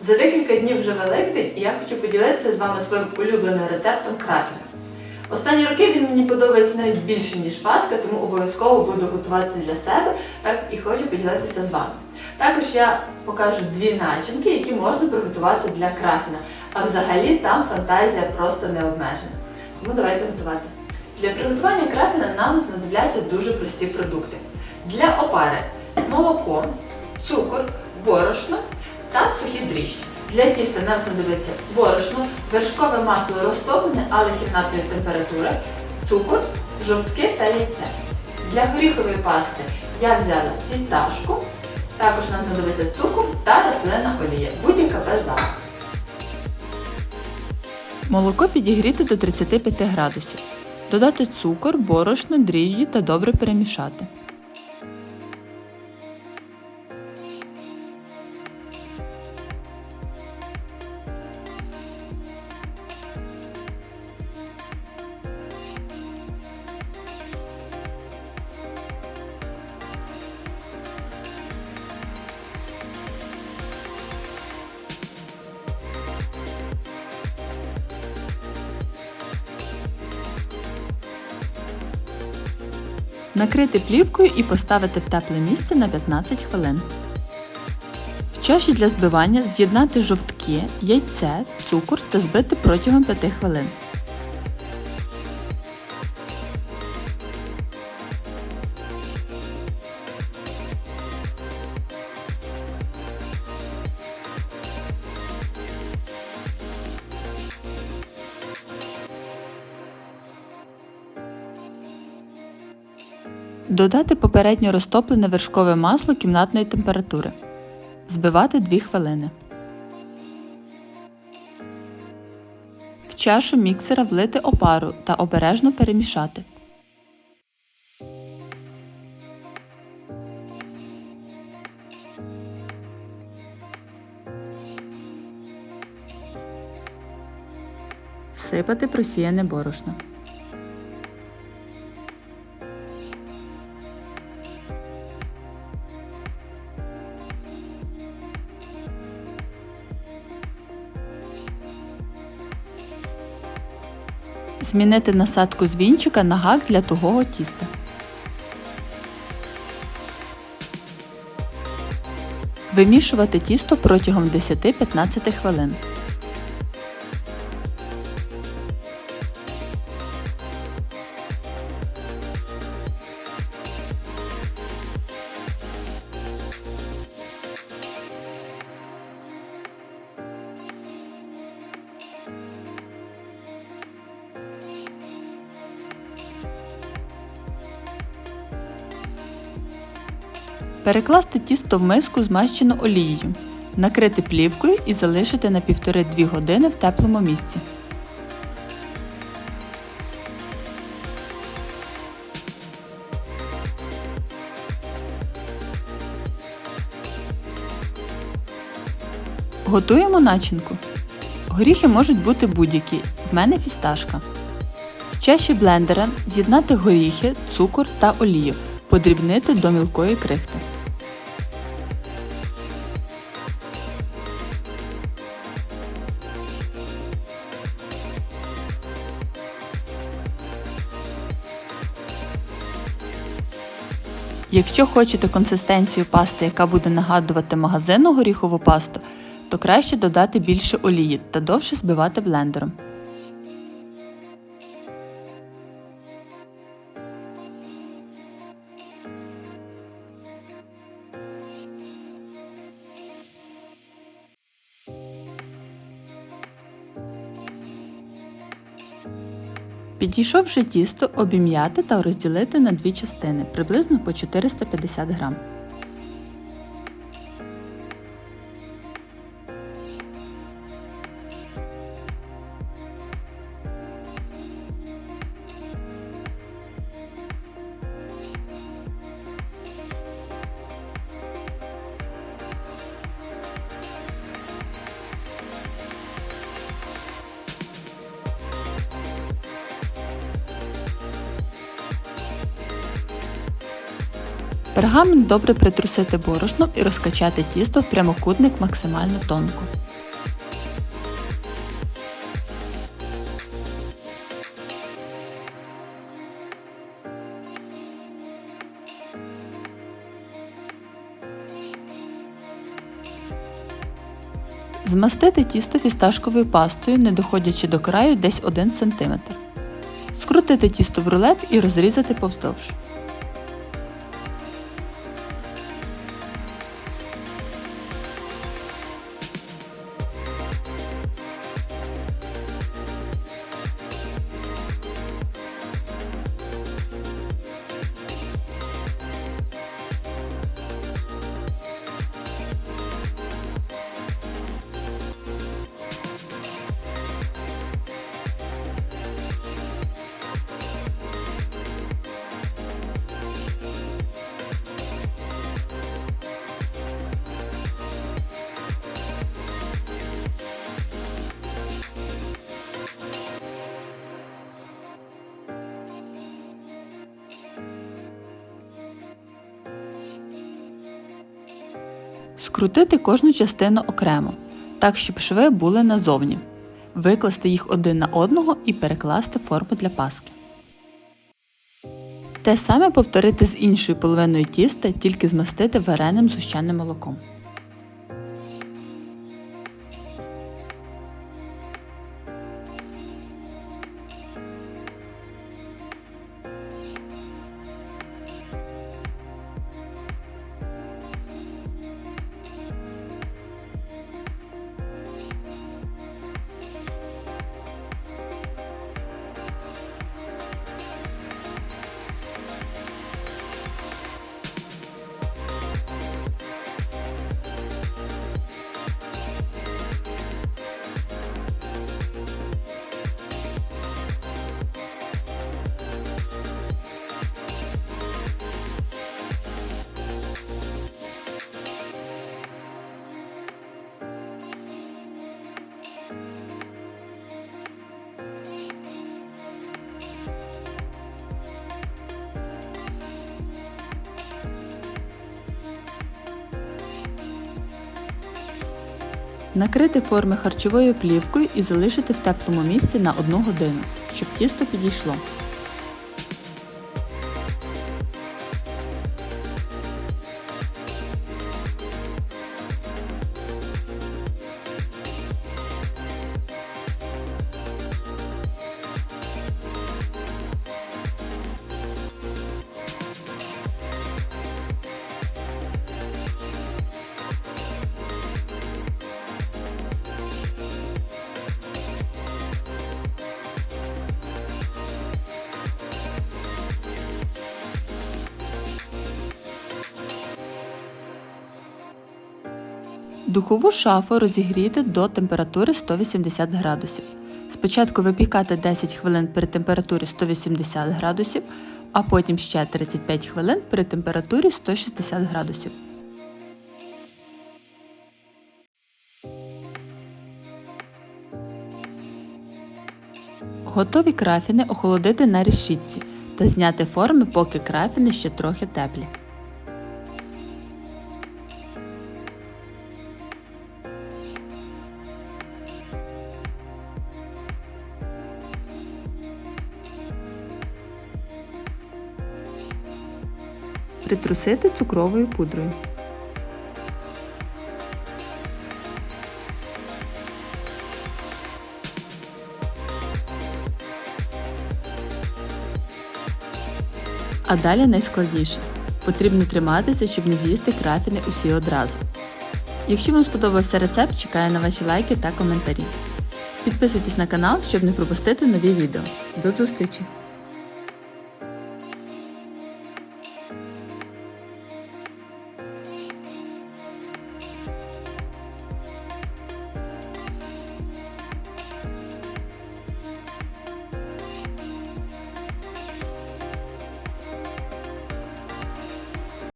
За декілька днів вже Великдень, і я хочу поділитися з вами своїм улюбленим рецептом крафіна. Останні роки він мені подобається навіть більше, ніж паска, тому обов'язково буду готувати для себе так і хочу поділитися з вами. Також я покажу дві начинки, які можна приготувати для крафіна. А взагалі там фантазія просто не обмежена. Тому давайте готувати. Для приготування крафіна нам знадобляться дуже прості продукти. Для опари молоко, цукор, борошно та сухі дріжджі. Для тіста нам знадобиться борошно, вершкове масло розтоплене, але кімнатної температури, цукор, жовтки та яйце. Для горіхової пасти я взяла фісташку, також нам знадобиться цукор та рослинна олія, будь-яка без запаху. Молоко підігріти до 35 градусів. Додати цукор, борошно, дріжджі та добре перемішати. Накрити плівкою і поставити в тепле місце на 15 хвилин. В чаші для збивання з'єднати жовтки, яйце, цукор та збити протягом 5 хвилин. Додати попередньо розтоплене вершкове масло кімнатної температури. Збивати 2 хвилини. В чашу міксера влити опару та обережно перемішати. Всипати просіяне борошно. Змінити насадку з вінчика на гак для тугого тіста. Вимішувати тісто протягом 10-15 хвилин. Перекласти тісто в миску змащену олією. Накрити плівкою і залишити на 1,5-2 години в теплому місці. Готуємо начинку. Горіхи можуть бути будь-які. В мене фісташка. В чаші блендера з'єднати горіхи, цукор та олію. Подрібнити до мілкої крихти. Якщо хочете консистенцію пасти, яка буде нагадувати магазинну горіхову пасту, то краще додати більше олії та довше збивати блендером. Підійшовши тісто, обім'яти та розділити на дві частини приблизно по 450 грам. пергамент добре притрусити борошном і розкачати тісто в прямокутник максимально тонко. Змастити тісто фісташковою пастою, не доходячи до краю десь 1 см. Скрутити тісто в рулет і розрізати повздовж. Скрутити кожну частину окремо, так щоб шви були назовні. Викласти їх один на одного і перекласти форму для паски. Те саме повторити з іншою половиною тіста, тільки змастити вареним згущеним молоком. Накрити форми харчовою плівкою і залишити в теплому місці на 1 годину, щоб тісто підійшло. Духову шафу розігріти до температури 180 градусів. Спочатку випікати 10 хвилин при температурі 180 градусів, а потім ще 35 хвилин при температурі 160 градусів. Готові крафіни охолодити на решітці та зняти форми, поки крафіни ще трохи теплі. Притрусити цукровою пудрою. А далі найскладніше. Потрібно триматися, щоб не з'їсти крафіни усі одразу. Якщо вам сподобався рецепт, чекаю на ваші лайки та коментарі. Підписуйтесь на канал, щоб не пропустити нові відео. До зустрічі!